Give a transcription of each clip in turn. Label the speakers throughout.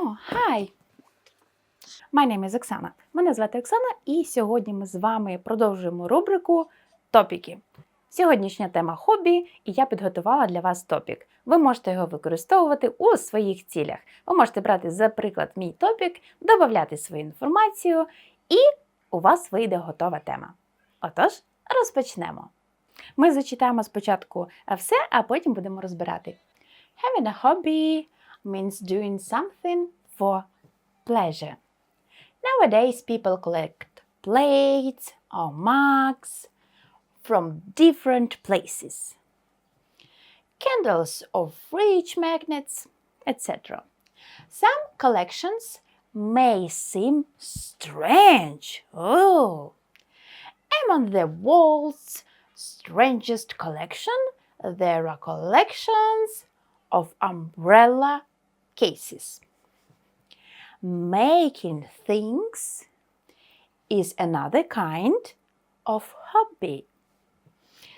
Speaker 1: О, hi! My name is Оксана. Мене звати Оксана, і сьогодні ми з вами продовжуємо рубрику Топіки. Сьогоднішня тема хобі, і я підготувала для вас топік. Ви можете його використовувати у своїх цілях. Ви можете брати, за приклад, мій топік, додати свою інформацію, і у вас вийде готова тема. Отож, розпочнемо. Ми зачитаємо спочатку все, а потім будемо розбирати. Having a hobby means doing something for pleasure. Nowadays, people collect plates or mugs from different places, candles or fridge magnets, etc. Some collections may seem strange. Oh, among the world's strangest collection, there are collections of umbrella cases. Making things is another kind of hobby.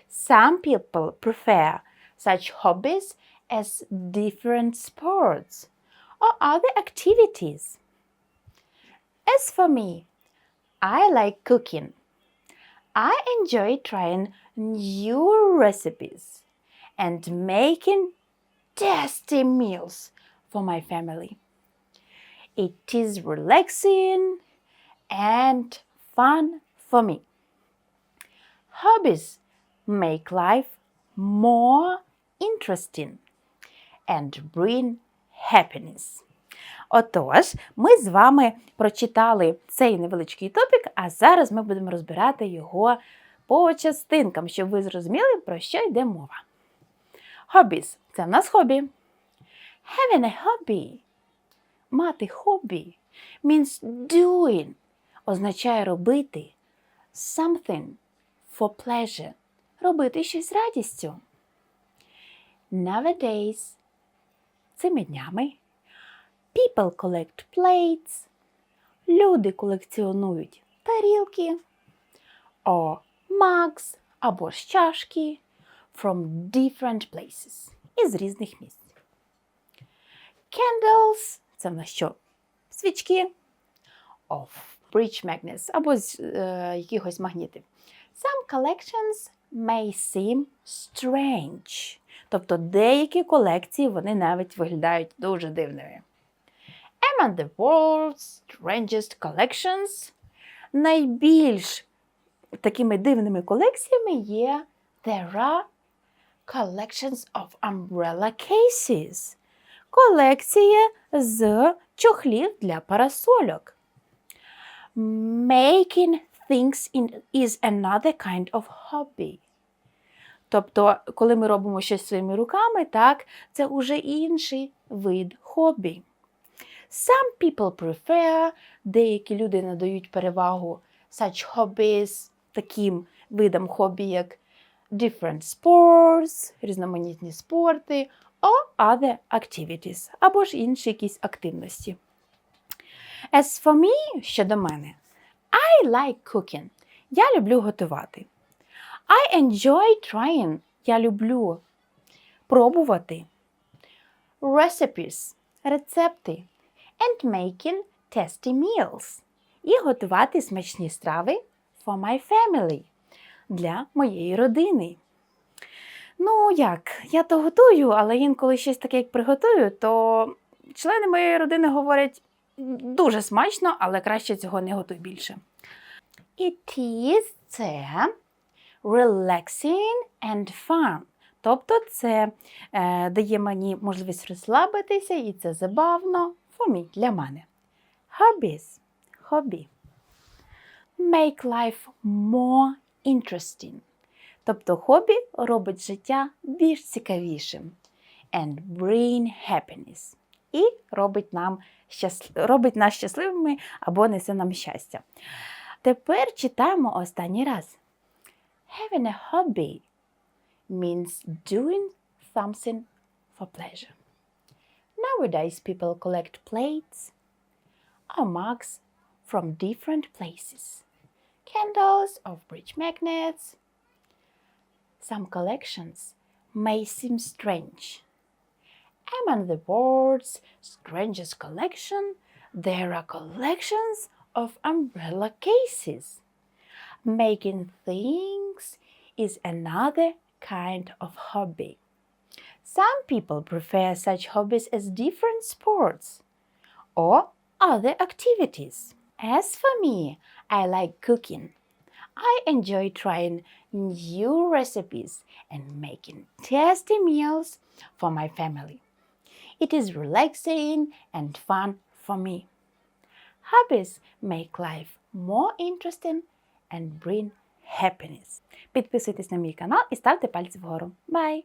Speaker 1: Some people prefer such hobbies as different sports or other activities. As for me, I like cooking. I enjoy trying new recipes and making tasty meals for my family. It is relaxing and fun for me. Hobbies make life more interesting and bring happiness. Отож, ми з вами прочитали цей невеличкий топік, а зараз ми будемо розбирати його по частинкам, щоб ви зрозуміли, про що йде мова. Hobbies – це в нас хобі. Having a hobby – мати хобі means doing означає робити something for pleasure – робити щось з радістю. Nowadays – цими днями people collect plates – люди колекціонують тарілки or mugs або ж чашки from different places із різних місць. Candles – це в нас що? Свічки of bridge magnets або з е, якихось магнітів. Some collections may seem strange. Тобто деякі колекції вони навіть виглядають дуже дивними. Among the world's strangest collections найбільш такими дивними колекціями є there are collections of umbrella cases. Колекція з чохлів для парасольок. Making things in, is another kind of hobby. Тобто, коли ми робимо щось своїми руками, так, це уже інший вид хобі. Some people prefer, деякі люди надають перевагу such hobbies, таким видам хобі, як different sports, різноманітні спорти, or other activities, або ж інші якісь активності. As for me, щодо мене, I like cooking. Я люблю готувати. I enjoy trying. Я люблю пробувати. Recipes – рецепти. And making tasty meals. І готувати смачні страви for my family. Для моєї родини. Ну, як, я то готую, але інколи щось таке, як приготую, то члени моєї родини говорять дуже смачно, але краще цього не готуй більше. It is це relaxing and fun. Тобто це е, дає мені можливість розслабитися, і це забавно for me, для мене. Hobbies – хобі. Make life more interesting. Тобто хобі робить життя більш цікавішим. And bring happiness. І робить, нам щас... робить нас щасливими або несе нам щастя. Тепер читаємо останній раз. Having a hobby means doing something for pleasure. Nowadays, people collect plates or mugs from different places, candles of bridge magnets. Some collections may seem strange. Among the World's Strangest Collection, there are collections of umbrella cases. Making things is another kind of hobby. Some people prefer such hobbies as different sports or other activities. As for me, I like cooking. I enjoy trying new recipes and making tasty meals for my family. It is relaxing and fun for me. Hobbies make life more interesting and bring happiness. Підписуйтесь на мій канал і ставте пальці вгору. Bye!